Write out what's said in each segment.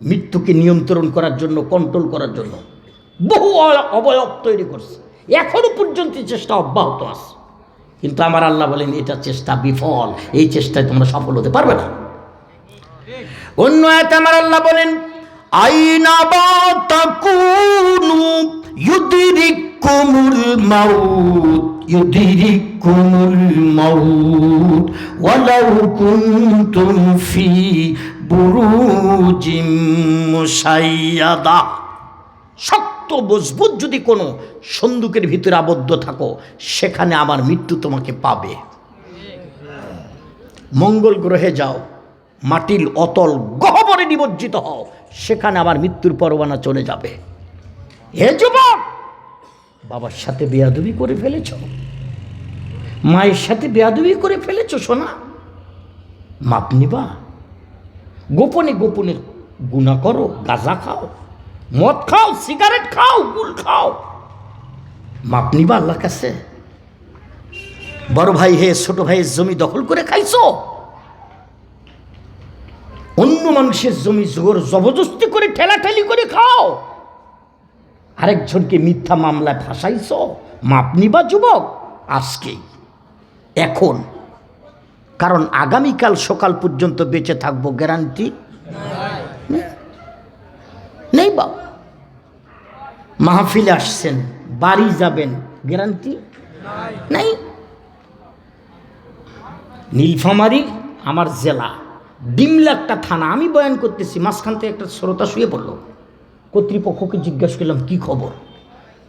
মৃত্যুকে নিয়ন্ত্রণ করার জন্য কন্ট্রোল করার জন্য বহু অবয়ব তৈরি করছে। এখনও পর্যন্ত চেষ্টা অব্যাহত আছে। কিন্তু আমার আল্লাহ বলেন, এটা চেষ্টা বিফল। এই চেষ্টায় তোমরা সফল হতে পারবে না। অন্য আয়াতে আমার আল্লাহ বলেন, আইনা বা তাকুনু মাউত, ইউদরিকুমুল মাউত, ওয়ালাউ কুনতুম ফি বুরুজিম মুশাইয়াদা শক্ত, মজবুত যদি কোনো সন্দুকের ভিতরে আবদ্ধ থাকো, সেখানে আমার মৃত্যু তোমাকে পাবে। মঙ্গল গ্রহে যাও, মাটির অতল গহবরে নিমজ্জিত হও, সেখানে আবার মৃত্যুর পরবানা চলে যাবে। হে যুবক, বাবার সাথে বেয়াদবি করে ফেলেছ? মায়ের সাথে বেয়াদবি করে ফেলেছ, সোনা? মাপ নিবা। গোপনে গোপনে গুণা করো, গাঁজা খাও, মদ খাও, সিগারেট খাও, গুল খাও। মাপ নিবা আল্লাহর কাছে। বড় ভাই, হে ছোট ভাইয়ের জমি দখল করে খাইছো? অন্য মানুষের জমি জোর জবরদস্তি করে ঠেলাঠেলি করে খাও। আরেকজনকে মিথ্যা মামলায় ফাঁসাইছ? মাপ নিবা, যুবক। আজকেই। এখন কারণ আগামীকাল সকাল পর্যন্ত বেঁচে থাকব গ্যারান্টি নেই বা মাহফিলে আসছেন, বাড়ি যাবেন গ্যারান্টি নাই। নীলফামারি, আমার জেলা। ডিমলা একটা থানা, আমি বয়ান করতেছি, মাঝখান থেকে একটা শ্রোতা শুয়ে পড়ল। কর্তৃপক্ষকে জিজ্ঞাসা করলাম, কি খবর?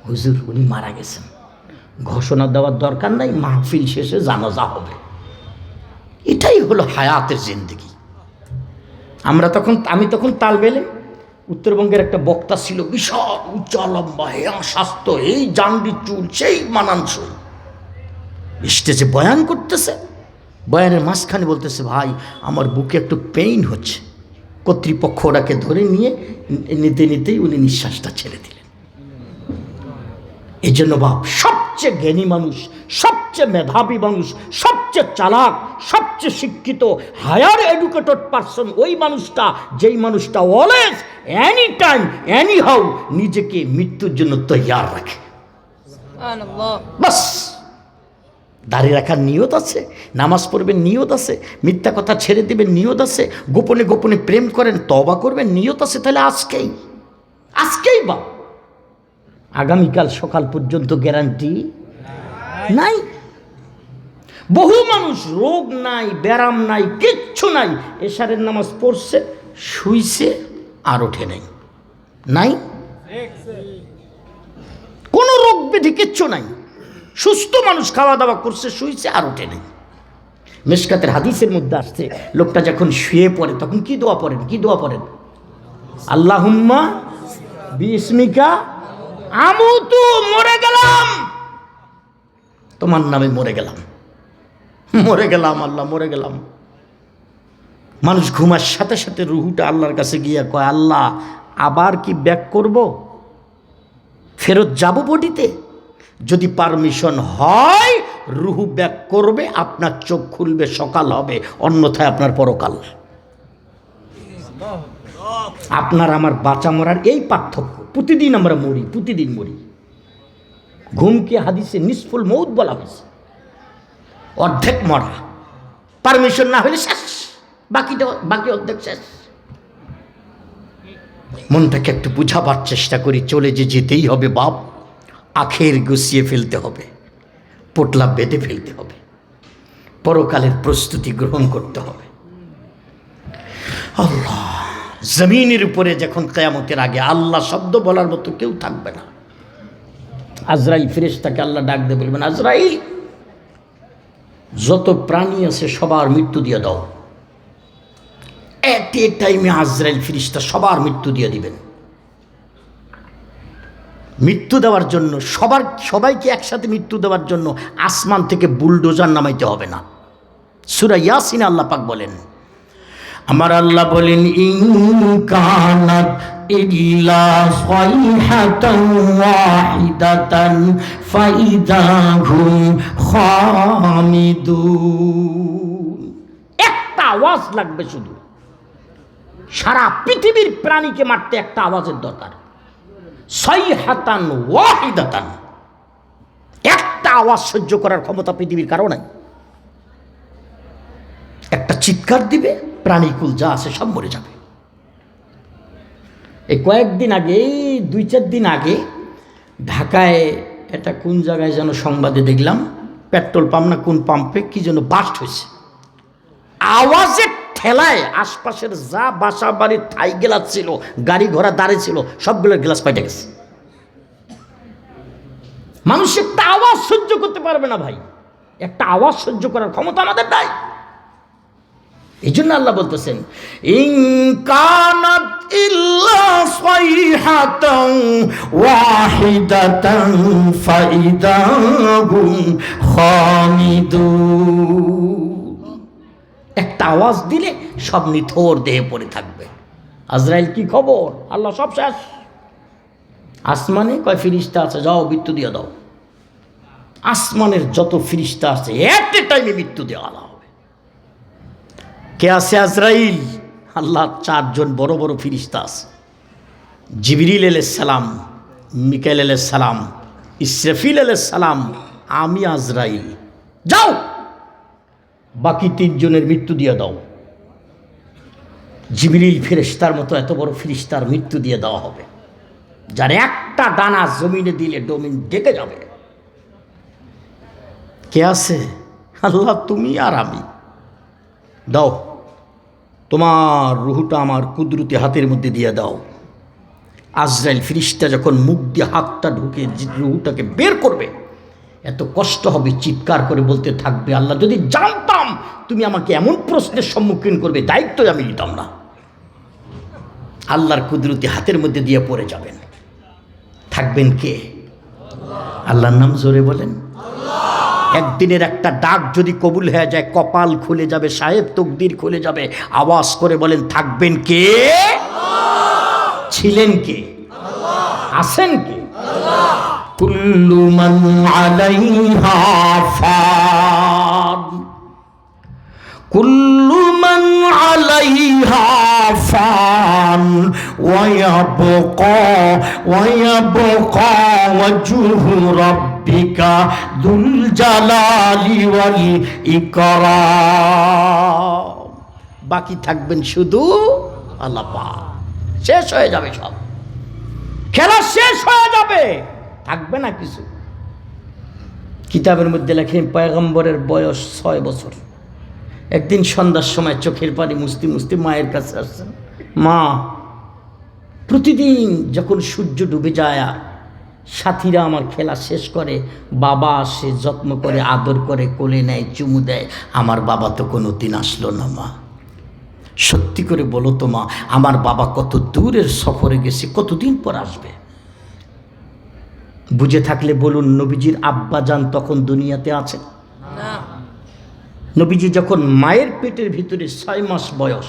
হুজুর, উনি মারা গেছেন। ঘোষণা দেওয়ার দরকার নাই, মাহফিল শেষে জানাজা হবে। এটাই হলো হায়াতের জিন্দগি। আমরা তখন, আমি তখন তাল বেলে, উত্তরবঙ্গের একটা বক্তা ছিল বিশাল উচ্চ লম্বা, হে স্বাস্থ্য, এই জান্ডি চুল, সেই মানানসই। স্টেজে বয়ান করতেছে, বয়ানের মাঝখানে বলতেছে, ভাই, আমার বুকে একটু পেইন হচ্ছে। কর্তৃপক্ষ ওটাকে ধরে নিয়ে, নিতে, নিতেই উনি নিঃশ্বাসটা ছেড়ে দিলেন। এই জন্য বাপ, সবচেয়ে জ্ঞানী মানুষ, সবচেয়ে মেধাবী মানুষ সবচেয়ে চালাক সবচেয়ে শিক্ষিত হায়ার এডুকেটেড পারসন ওই মানুষটা যেই মানুষটা always any time any how নিজেকে মৃত্যুর জন্য তৈয়ার রাখে। বাস! দাঁড়িয়ে রাখার নিয়ত আছে নামাজ পড়বেন নিয়ত আছে মিথ্যা কথা ছেড়ে দেবেন নিয়ত আছে গোপনে গোপনে প্রেম করেন তবা করবেন নিয়ত আছে তাহলে আজকেই আজকেই বা। আগামীকাল সকাল পর্যন্ত গ্যারান্টি নাই। বহু মানুষ রোগ নাই ব্যারাম নাই, কিচ্ছু নাই, এশারের নামাজ পড়ছে, শুইছে আর ওঠে নাই। নাই? কোনো রোগ ব্যাধি কিচ্ছু নাই। সুস্থ মানুষ খাওয়া দাওয়া করছে, শুইছে আর ওঠে নাই। মেশকাতের হাদিসের মধ্যে আসছে, লোকটা যখন শুয়ে পড়ে, তখন কি দোয়া পড়েন, কি দোয়া পড়েন? আল্লাহুম্মা বিস্মিকা আমুতু মরে গেলাম। তোমার নামে মরে গেলাম। মরে গেলাম, আল্লাহ, মরে গেলাম। মানুষ ঘুমার সাথে সাথে রুহুটা আল্লাহর কাছে গিয়ে কয়, আল্লাহ, আবার কি ব্যাক করব? ফেরত যাব বডিতে? যদি পারমিশন হয়, রুহু ব্যাক করবে, আপনার চোখ খুলবে, সকাল হবে, অন্যথায় আপনার পরকাল। আপনার আমার বাঁচা মরার এই পার্থক্য। প্রতিদিন আমরা মরি, প্রতিদিন মরি। ঘুমকে হাদিসে নিষ্ফুল মৌত বলা হয়েছে। অর্ধেক মরা। পারমিশন না হলে শেষ। বাকিটা বাকি অর্ধেক শেষ। মনটাকে একটু বুঝাবার চেষ্টা করি, চলে যে যেতেই হবে বাপ। আখের গুছিয়ে ফেলতে হবে। পোটলা বেঁধে ফেলতে হবে। পরকালের প্রস্তুতি গ্রহণ করতে হবে। আল্লাহ, জমিনের উপরে যখন কেয়ামতের আগে আল্লাহ শব্দ বলার মতো কেউ থাকবে না। আজরাইল ফিরেশতাকে আল্লাহ ডাক দিয়ে বলবেন, আজরাইল যত প্রাণী আছে সবার মৃত্যু দিয়ে দাও। এট এ টাইমে আজরাইল ফিরিস্তা সবার মৃত্যু দিয়ে দিবেন। মৃত্যু দেওয়ার জন্য সবার, সবাইকে একসাথে মৃত্যু দেওয়ার জন্য আসমান থেকে বুলডোজার নামাইতে হবে না। সুরা ইয়াসিন আল্লাপাক বলেন আমার আল্লাহ বলেন ইনকানাত ইল্লা সাইহাতান ওয়াহিদাতান ফাইদাহুম খামিদুন। একটা আওয়াজ লাগবে শুধু। সারা পৃথিবীর প্রাণীকে মারতে একটা আওয়াজের দরকার। সই হাতান ওয়াহিদাতান। একটা আওয়াজ সহ্য করার ক্ষমতা পৃথিবীর কারও নাই। একটা চিৎকার দিবে প্রাণীকুল যা আছে সব মরে যাবে। এই কয়েকদিন আগে, দুই চার দিন আগে ঢাকায় এটা কোন জায়গায় যেন সংবাদে দেখলাম, পেট্রোল পাম্প না কোন পাম্পে কি যেন বাস্ট হয়েছে। আওয়াজের ঠেলায় আশপাশের যা বাসা বাড়ির ঠাই গেলাস ছিল, গাড়ি ঘোড়া দাঁড়িয়ে ছিল সবগুলোর গ্লাস পাইটে গেছে। মানুষ একটা আওয়াজ সহ্য করতে পারবে না ভাই। একটা আওয়াজ সহ্য করার ক্ষমতা আমাদের নাই। এই জন্য আল্লাহ বলতেছেন ইনকানাত ইল্লা একটা আওয়াজ দিলে সব নিথর দেহে পড়ে থাকবে। আজরাইল কি খবর? আল্লাহ সব শেষ। আসমানে কয় ফিরিস্তা আছে? যাও, মৃত্যু দিয়ে দাও। আসমানের যত ফিরিস্তা আছে এট এ টাইমে মৃত্যু দেওয়া কে আছে আজরাইল? আল্লাহ চারজন বড় বড় ফিরিস্তা আছে। জিবরিল সালাম মিকাইল সালাম ইসরাফিল সালাম আমি আজরাইল। যাও! বাকি তিনজনের মৃত্যু দিয়ে দাও। জিবরিল ফিরিস্তার মতো এত বড় ফিরিস্তার মৃত্যু দিয়ে দেওয়া হবে। যার একটা ডানা জমিনে দিলে ডোমিন ডেকে যাবে। কে আছে? আল্লাহ তুমি আর আমি। দাও। তোমার রুহুটা আমার কুদরতি হাতের মধ্যে দিয়ে দাও। আজরাইল ফিরিস্তা যখন মুখ দিয়ে হাতটা ঢুকে রুহুটাকে বের করবে, এত কষ্ট হবে চিৎকার করে বলতে থাকবে আল্লাহ। যদি জানতাম তুমি আমাকে এমন প্রশ্নের সম্মুখীন করবে, দায়িত্ব আমি নিতাম না। আল্লাহর কুদরতি হাতের মধ্যে দিয়ে পড়ে যাবেন। থাকবেন কে? আল্লাহর নাম জোরে বলেন। একদিনের একটা ডাক যদি কবুল হয়ে যায়, কপাল খুলে যাবে, সাহেব তকদির খুলে যাবে। আওয়াজ করে বলেন, থাকবেন কে? ছিলেন কে? আছেন কে? কুল্লু মান আলাইহা ফান কুল্লু আলাইহা ফান। ওয়ায়াবকা ওয়াজহু রাব্বিকা দুল জালালি ওয়াল ইকরাম। বাকি থাকবেন শুধু আল্লাহ পাক। শেষ হয়ে যাবে সব। খেলা শেষ হয়ে যাবে। থাকবে না কিছু। কিতাবের মধ্যে লেখেন পয়গম্বরের বয়স ছয় বছর। একদিন সন্ধ্যার সময় চোখের পানি মুস্তি মুস্তি মায়ের কাছে আসছেন। মা, প্রতিদিন যখন সূর্য ডুবে যায় সাথীরা আমার খেলা শেষ করে বাবা আসে যত্ন করে আদর করে কোলে নেয় চুমু দেয়। আমার বাবা তো কোনো দিন আসলো না মা। সত্যি করে বলো তো মা আমার বাবা কত দূরের সফরে গেছে কতদিন পর আসবে? বুঝে থাকলে বলুন নবীজির আব্বাজান তখন দুনিয়াতে আছেন? নবীজি যখন মায়ের পেটের ভিতরে ছয় মাস বয়স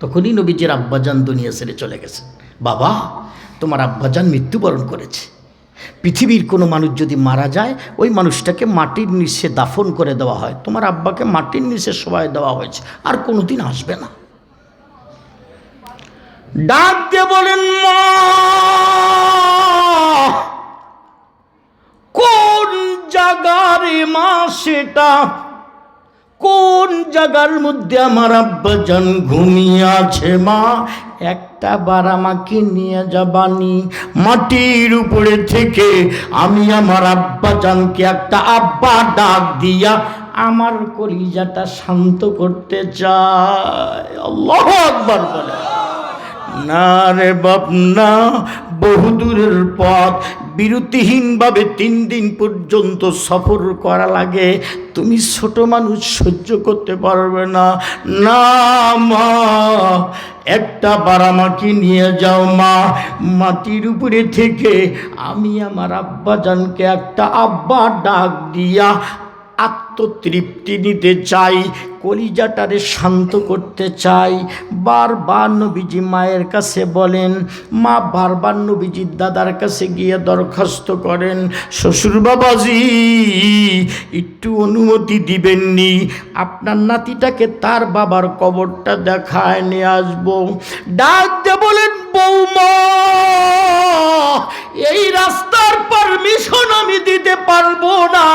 তখনই নবীজির আব্বাজান দুনিয়া ছেড়ে চলে গেছে বাবা, তোমার আব্বাজান মৃত্যুবরণ করেছে। পৃথিবীর কোনো মানুষ যদি মারা যায়, ওই মানুষটাকে মাটির নিচে দাফন করে দেওয়া হয়। তোমার আব্বাকে মাটির নিচে সবাই দেওয়া হয়েছে। আর কোনোদিন আসবে না। ডাক দিয়ে বলেন, মা! কোন জাগার মা সেটা কোন জায়গার মধ্যে আমার আব্বাজান ঘুমিয়ে আছে মা? একটা বার আমাকে নিয়ে যাবানি। মাটির উপরে থেকে আমি আমার আব্বাজানকে একটা আব্বা ডাক দিয়া আমার কলিজাটা শান্ত করতে চাই। আল্লাহ আকবার বলে। না রে বাপ, না। বহুদূরের পথ বিরতিহীনভাবে তিন দিন পর্যন্ত সফর করা লাগে। তুমি ছোট মানুষ, সহ্য করতে পারবে না। না, মা, একটা বার আমাকে নিয়ে যাও, মা। মাটির উপরে থেকে আমি আমার আব্বাজানকে একটা আব্বা ডাক দিয়া আত্মতৃপ্তি নিতে চাই। কলিজাটারে শান্ত করতে চাই। বারবার নবীজি মায়ের কাছে বলেন, মা, বারবার নবীজির দাদার কাছে গিয়ে দরখাস্ত করেন। শ্বশুর বাবাজি একটু অনুমতি দিবেননি। আপনার নাতিটাকে তার বাবার কবরটা দেখায় নিয়ে আসব। ডাক বলেন, বৌমা, এই রাস্তার পারমিশন আমি দিতে পারব না।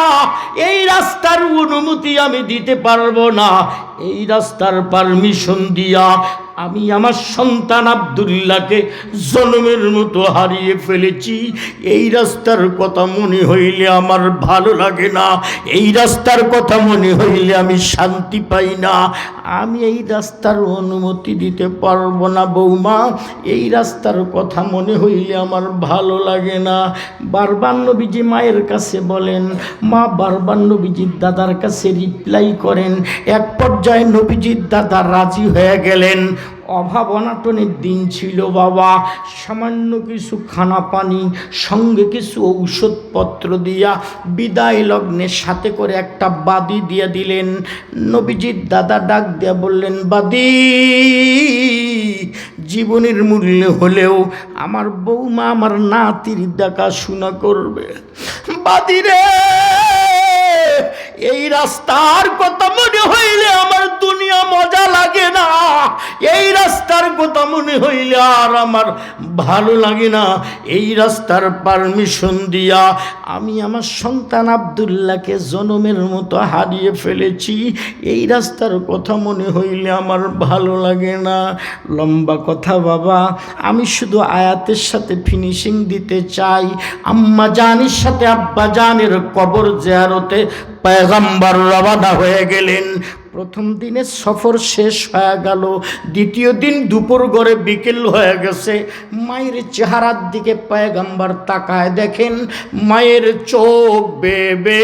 এই রাস্তার অনুমতি আমি দিতে পারব না। এই রাস্তার পারমিশন দিয়া আমি আমার সন্তান আবদুল্লাহকে জন্মের মতো হারিয়ে ফেলেছি। এই রাস্তার কথা মনে হইলে আমার ভালো লাগে না। এই রাস্তার কথা মনে হইলে আমি শান্তি পাই না। আমি এই রাস্তার অনুমতি দিতে পারব না বৌমা। এই রাস্তার কথা মনে হইলে আমার ভালো লাগে না। বারবার নবীজি মায়ের কাছে বলেন, মা, বারবার নবীজির দাদার কাছে রিপ্লাই করেন। এক পর্যায়ে নবীজির দাদা রাজি হয়ে গেলেন। অভাব অনাটনের দিন ছিল বাবা। সামান্য কিছু খানা পানি, সঙ্গে কিছু ঔষধপত্র দিয়া বিদায় লগ্নের সাথে করে একটা বাদি দিয়ে দিলেন। নবীজির দাদা ডাক দিয়া বললেন, বাদি, জীবনের মূল্য হলেও আমার বৌমা আমার নাতির দেখাশোনা করবে। বাদিরে এই রাস্তার কথা মনে হইলে আমার দুনিয়া মজা লাগে না। এই রাস্তার কথা মনে হইলে আর আমার ভালো লাগে না। এই রাস্তার পারমিশন দিয়া আমি আমার সন্তান আবদুল্লাহকে জনমের মতো হারিয়ে ফেলেছি। এই রাস্তার কথা মনে হইলে আমার ভালো লাগে না। লম্বা কথা বাবা, আমি শুধু আয়াতের সাথে ফিনিশিং দিতে চাই। আম্মা জানের সাথে আব্বা জানের কবর জেয়ারতে পয়গম্বর রবানা হয়ে গেলেন। প্রথম দিনের সফর শেষ হয়ে গেল। দ্বিতীয় দিন দুপুর গড়ে বিকেল হয়ে গেছে। মায়ের চেহারার দিকে পয়গম্বর তাকায় দেখেন, মায়ের চোখ বেবে,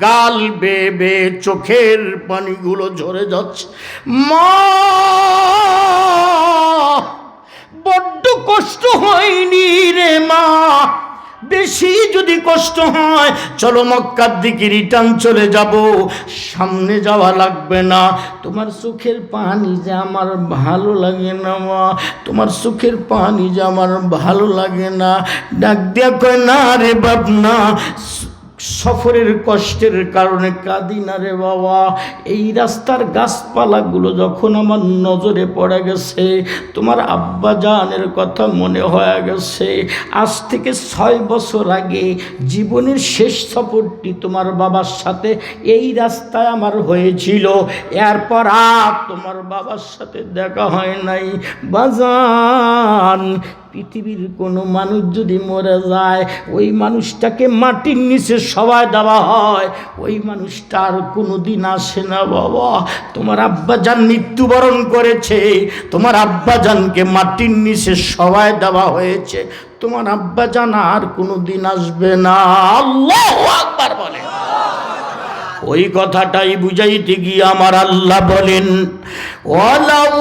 গাল বেবে, চোখের পানিগুলো ঝরে যাচ্ছে। মা! বড্ড কষ্ট হয়নি রে মা। বেশি যদি কষ্ট হয়, চলো মক্কার দিকে রিটার্ন চলে যাব। সামনে যাওয়া লাগবে না। তোমার সুখের পানি যে আমার ভালো লাগে না, মা। তোমার সুখের পানি যে আমার ভালো লাগে না। ডাক দিয়া কয়, না রে বাপ, না। সফরের কষ্টের কারণে কাঁদি না রে বাবা। এই রাস্তার গাছপালাগুলো যখন আমার নজরে পড়ে গেছে, তোমার আব্বা জানের কথা মনে হয়ে গেছে। আজ থেকে ছয় বছর আগে জীবনের শেষ সফরটি তোমার বাবার সাথে এই রাস্তায় আমার হয়েছিল। এরপর আর তোমার বাবার সাথে দেখা হয় নাই। বাজান পৃথিবীর কোনো মানুষ যদি মরে যায়, ওই মানুষটাকে মাটির নিচে সবাই দেওয়া হয়। ওই মানুষটা আর কোনো দিন আসে না, বাবা। তোমার আব্বাজান মৃত্যুবরণ করেছে। তোমার আব্বাজানকে মাটির নিচে সবাই দেওয়া হয়েছে। তোমার আব্বাজান আর কোনো দিন আসবে না। আল্লাহ আকবার বলে। ওই কথাটাই বুঝাইতে গিয়ে আমার আল্লাহ বলেন, ওয়ালাউ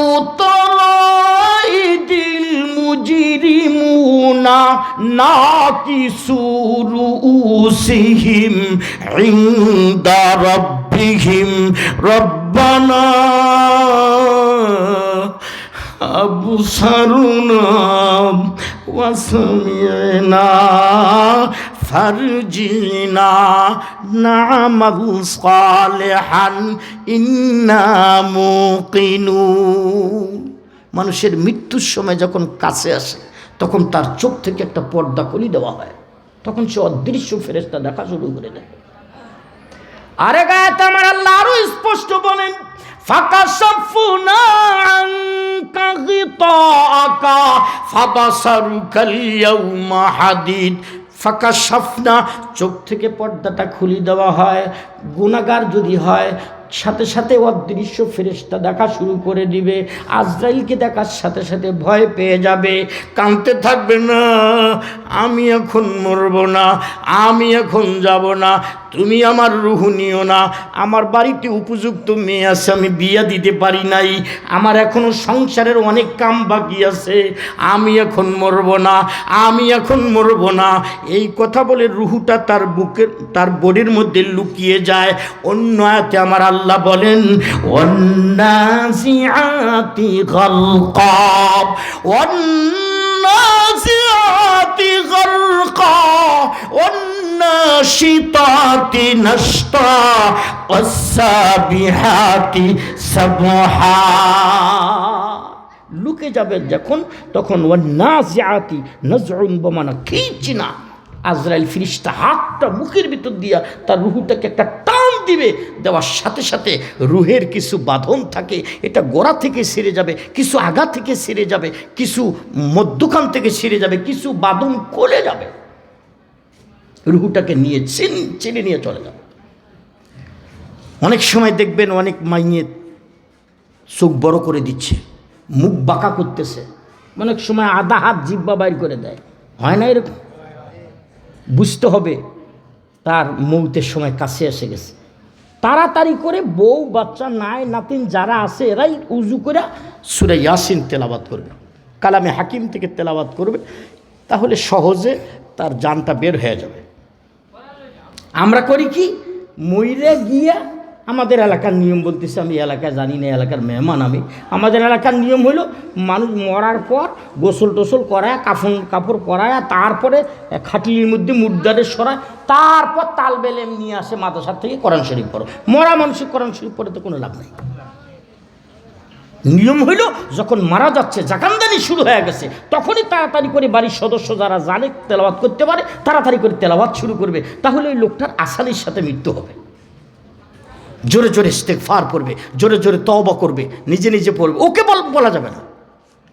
মুজরিমুনা নাকিসু রুউসিহিম ইনদা রাব্বিহিম রব্বানা أبصرنا وسمعنا فارجنا نعمل صالحا إنا موقنون মানুষের মৃত্যুর সময় যখন কাছে আসে তখন তার চোখ থেকে একটা পর্দা খুলি দেওয়া হয়। তখন সে অদৃশ্য ফেরেস্তা দেখা শুরু করে দেয়। আরে গায়ে আমার আল্লাহ আরও স্পষ্ট বলেন, ফাঁকা সফুনা ফাঁকা সাফনা চোখ থেকে পর্দাটা খুলি দেওয়া হয়। গুণাগার যদি হয়, সাথে সাথে অদৃশ্য ফেরেশতা দেখা শুরু করে দিবে, আজরাইলকে দেখার সাথে সাথে ভয় পেয়ে যাবে। কাঁদতে থাকবে না, আমি এখন মরব না, আমি এখন যাব না, তুমি আমার রুহু নিও না, আমার বাড়িতে উপযুক্ত মেয়ে আছে, আমি বিয়া দিতে পারি নাই, আমার এখনও সংসারের অনেক কাম বাকি আছে, আমি এখন মরব না, আমি এখন মরব না। এই কথা বলে রুহুটা তার বুকের, তার বডির মধ্যে লুকিয়ে যায়। অন্য আয়াতে আমার আল্লাহ বলেন, ওয়ান্নাজিআতি গালকা ওয়ান্নাজিআতি গালকা, ওয়ান্নাশিতাতি নাশতা, ওয়াসসাবিহাতি সাবহা। লুকে যাবে যখন, তখন ও নাজিআতি নজরুন বমানা খিঁচি না। আজরাইল ফিরিস্তা হাতটা মুখের ভিতর দিয়া তার রুহুটাকে একটা টান দিবে, দেওয়ার সাথে সাথে রুহের কিছু বাঁধন থাকে, এটা গোড়া থেকে সেরে যাবে, কিছু আগা থেকে সেরে যাবে, কিছু মধ্যখান থেকে সেরে যাবে, কিছু বাঁধন খুলে যাবে। রুহুটাকে নিয়ে চিন, চিনে নিয়ে চলে যাবে। অনেক সময় দেখবেন অনেক মাইয়ে চোখ বড় করে দিচ্ছে, মুখ বাঁকা করতেছে। অনেক সময় আধা হাত জিব্বা বাইর করে দেয়। হয় না এরকম? বুঝতে হবে, তার মৌতের সময় কাছে এসে গেছে। তাড়াতাড়ি করে বউ, বাচ্চা নাই নাতিন যারা আছে, এরাই উজু করে সুরে ইয়াসিন তেলাবাদ করবে। কালামে হাকিম থেকে তেলাবাদ করবে, তাহলে সহজে তার জানটা বের হয়ে যাবে। আমরা করি কি? মইরে গিয়া আমাদের এলাকার নিয়ম বলতেছে, আমি এলাকায় জানি না, এলাকার মেহমান আমি। আমাদের এলাকার নিয়ম হলো মানুষ মরার পর গোসল টোসল করায়, কাফন কাপড় করায় তারপরে খাটিলির মধ্যে মুদ্রারে সরায়, তারপর তাল বেলেম নিয়ে আসে মাদ্রাসার থেকে কোরআন শরীফ পড়ো। মরা মানুষের কোরআন শরীফ পড়ে তো কোনো লাভ নেই। নিয়ম হইল, যখন মারা যাচ্ছে জাকানদানি শুরু হয়ে গেছে, তখনই তাড়াতাড়ি করে বাড়ির সদস্য যারা জানে তেলাবাত করতে পারে, তাড়াতাড়ি করে তেলাবাত শুরু করবে। তাহলে ওই লোকটার আসানির সাথে মৃত্যু হবে। জোরে জোরে স্টেক ফার করবে, জোরে জোরে তওবা করবে, নিজে নিজে পড়বে ওকে বল- বলা যাবে না।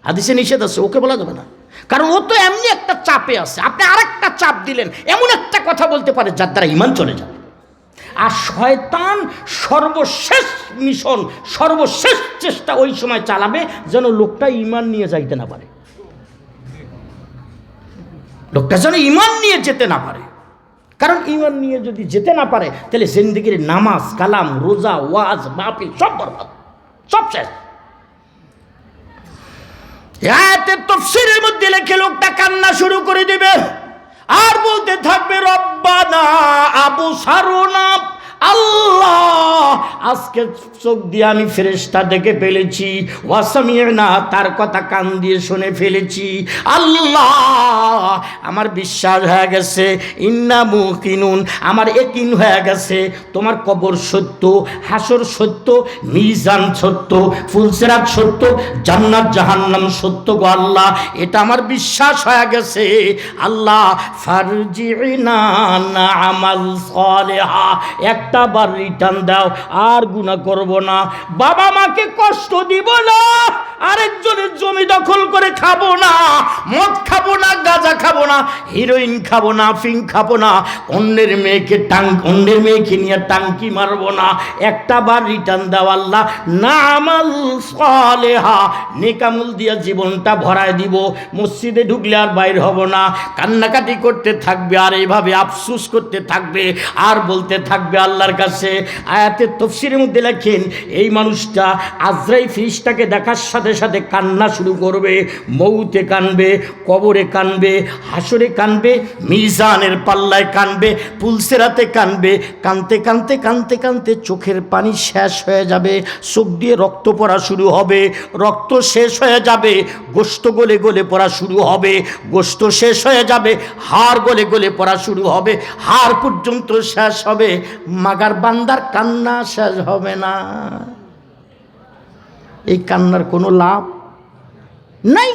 হাদিসে নিষেধ আছে, ওকে বলা যাবে না। কারণ ও তো এমনি একটা চাপে আছে। আপনি আরেকটা চাপ দিলেন, এমন একটা কথা বলতে পারে যার দ্বারা ইমান চলে যাবে আর শয়তান সর্বশেষ মিশন, সর্বশেষ চেষ্টা ওই সময় চালাবে যেন লোকটা ইমান নিয়ে যাইতে না পারে। লোকটা যেন ইমান নিয়ে যেতে না পারে। কারণ ইমান নিয়ে যদি যেতে না পারে, তাহলে জিন্দগির নামাজ, কালাম, রোজা, ওয়াজ, মাহফিল সব বরবাদ, সব শেষ। তফসিরের মধ্যে লেখে, লোকটা কান্না শুরু করে দিবে। আর বলতে থাকবে, রব্বানা আবু সারোনা আল্লাহ, আজকে চোখ দিয়ে আমি ফেরেশতা দেখে ফেলেছি। ওয়াসামিয়ে না তার কথা কান দিয়ে শুনে ফেলেছি। আল্লাহ, আমার বিশ্বাস হয়ে গেছে। ইন্না মুকিনুন, আমার একিন হয়ে গেছে। তোমার কবর সত্য, হাসর সত্য, মিজান সত্য, ফুলসেরাত সত্য, জান্নাত, জাহান্নাম সত্য গো আল্লাহ। এটা আমার বিশ্বাস হয়ে গেছে। আল্লাহ ফারজিনা না আমাল সালেহা একটা বার রিটার্ন দাও, আর গুনাহ করব না। বাবা মাকে কষ্ট দিব না, আরেকজনের জমি দখল করে খাব না, মদ খাব না, গাঁজা খাব না হিরোইন খাব না ফিং খাব না, অন্যের মেয়েকে টাং, অন্যের মেয়েকে নিয়ে টাঙ্কি মারবো না। একটা বার রিটার্ন দাও আল্লাহ না আমাল সালেহা, নেকামুল দিয়া জীবনটা ভরায় দিব। মসজিদে ঢুকলে আর বাইর হব না, কান্নাকাটি করতে থাকবে, আর এইভাবে আফসুস করতে থাকবে, আর বলতে থাকবে আল্লাহর কাছে আয়াতের তফসিরের মধ্যে লেখেন, এই মানুষটা আজরাই ফিরিস্তাকে দেখার সাথে সাথে কান্না শুরু করবে, মৌতে কানবে, কবরে কানবে, হাসরে কানবে, মিজানের পাল্লায় কানবে, পুলসেরাতে কানবে, কানতে কানতে কানতে কানতে চোখের পানি শেষ হয়ে যাবে, চোখ দিয়ে রক্ত পড়া শুরু হবে, রক্ত শেষ হয়ে যাবে গোস্ত গলে গলে পড়া শুরু হবে গোস্ত শেষ হয়ে যাবে, হাড় গলে গলে পড়া শুরু হবে, হাড় পর্যন্ত শেষ হবে মাগার বান্দার কান্না শেষ হবে না। এই কান্নার কোনো লাভ নাই।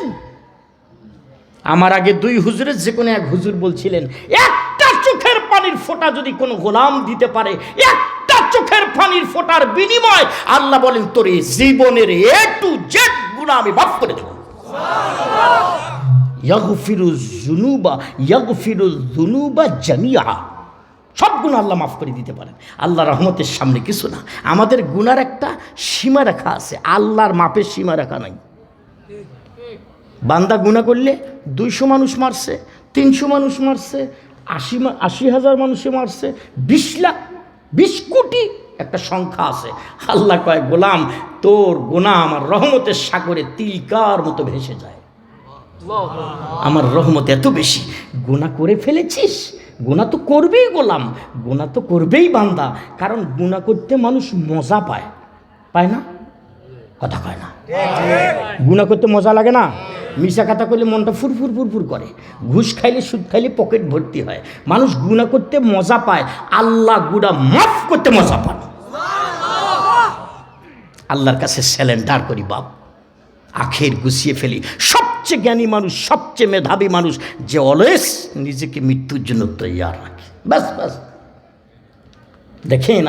আমার আগে দুই হুজুরের যে কোনো এক হুজুর বলছিলেন, একটা চোখের পানির ফোঁটা যদি কোনো গোলাম দিতে পারে, একটা চোখের পানির ফোঁটার বিনিময় আল্লাহ বলেন, তোর এই জীবনের এ টু জেড গুণা আমি মাফ করে দেবো। ইয়াগফিরু জুনুবা ইয়াগফিরু জুনুবা জামিয়া সব গুণ আল্লাহ মাফ করে দিতে পারেন। আল্লাহ রহমতের সামনে কিছু না। আমাদের গুনার একটা সীমা রেখা আছে। আল্লাহর মাপের সীমা রেখা নাই। বান্দা গুণা করলে দুইশো মানুষ মারছে, তিনশো মানুষ মারছে, আশি আশি হাজার মানুষে মারছে, বিশ লাখ, বিশ কোটি একটা সংখ্যা আছে। আল্লাহ কয়, গোলাম, তোর গোনা আমার রহমতের সাগরে তিলকার মতো ভেসে যায়। আমার রহমত এত বেশি। গোনা করে ফেলেছিস? গুণা তো করবেই গোলাম, গুণা তো করবেই বান্দা। কারণ গুণা করতে মানুষ মজা পায়। পায় না? কথা কয় না। গুণা করতে মজা লাগে না? মিশা খাতা করলে মনটা ফুরফুর ফুরফুর করে। ঘুষ খাইলে, সুদ খাইলে পকেট ভর্তি হয়। মানুষ গুণা করতে মজা পায়। আল্লাহ গুণা মাফ করতে মজা পান। আল্লাহর কাছে স্যালেন্ডার করি বাপ। আখের গুছিয়ে ফেলি। সবচেয়ে জ্ঞানী মানুষ, সবচেয়ে মেধাবী মানুষ, যে অলওয়েজ নিজেকে মৃত্যুর জন্য তৈয়ার রাখে। ব্যাস ব্যাস। দেখেন